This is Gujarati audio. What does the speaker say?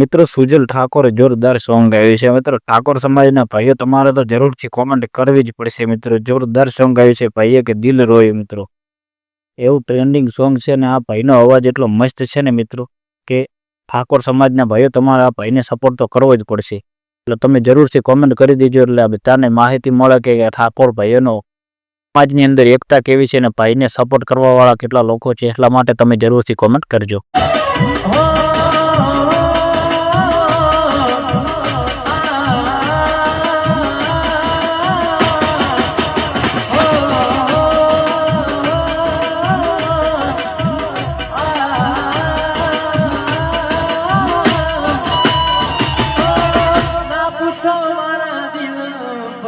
મિત્રો સુજલ ઠાકોરે જોરદાર સોંગ ગાયું છે. મિત્રો ઠાકોર સમાજના ભાઈઓ, તમારે તો જરૂરથી કોમેન્ટ કરવી જ પડશે મિત્રો. જોરદાર સોંગ ગાયું છે. ભાઈએ કે દિલ રોય મિત્રો. એવું ટ્રેન્ડિંગ સોંગ છે ને આ ભાઈનો અવાજ એટલો મસ્ત છે ને મિત્રો કે ઠાકોર સમાજના ભાઈઓ, તમારે આ ભાઈને સપોર્ટ તો કરવો જ પડશે. એટલે તમે જરૂરથી કોમેન્ટ કરી દેજો. એટલે આ બધાને માહિતી મળે કે ઠાકોર ભાઈઓનો સમાજની અંદર એકતા કેવી છે અને ભાઈને સપોર્ટ કરવાવાળા કેટલા લોકો છે, એટલા માટે તમે જરૂરથી કોમેન્ટ કરજો.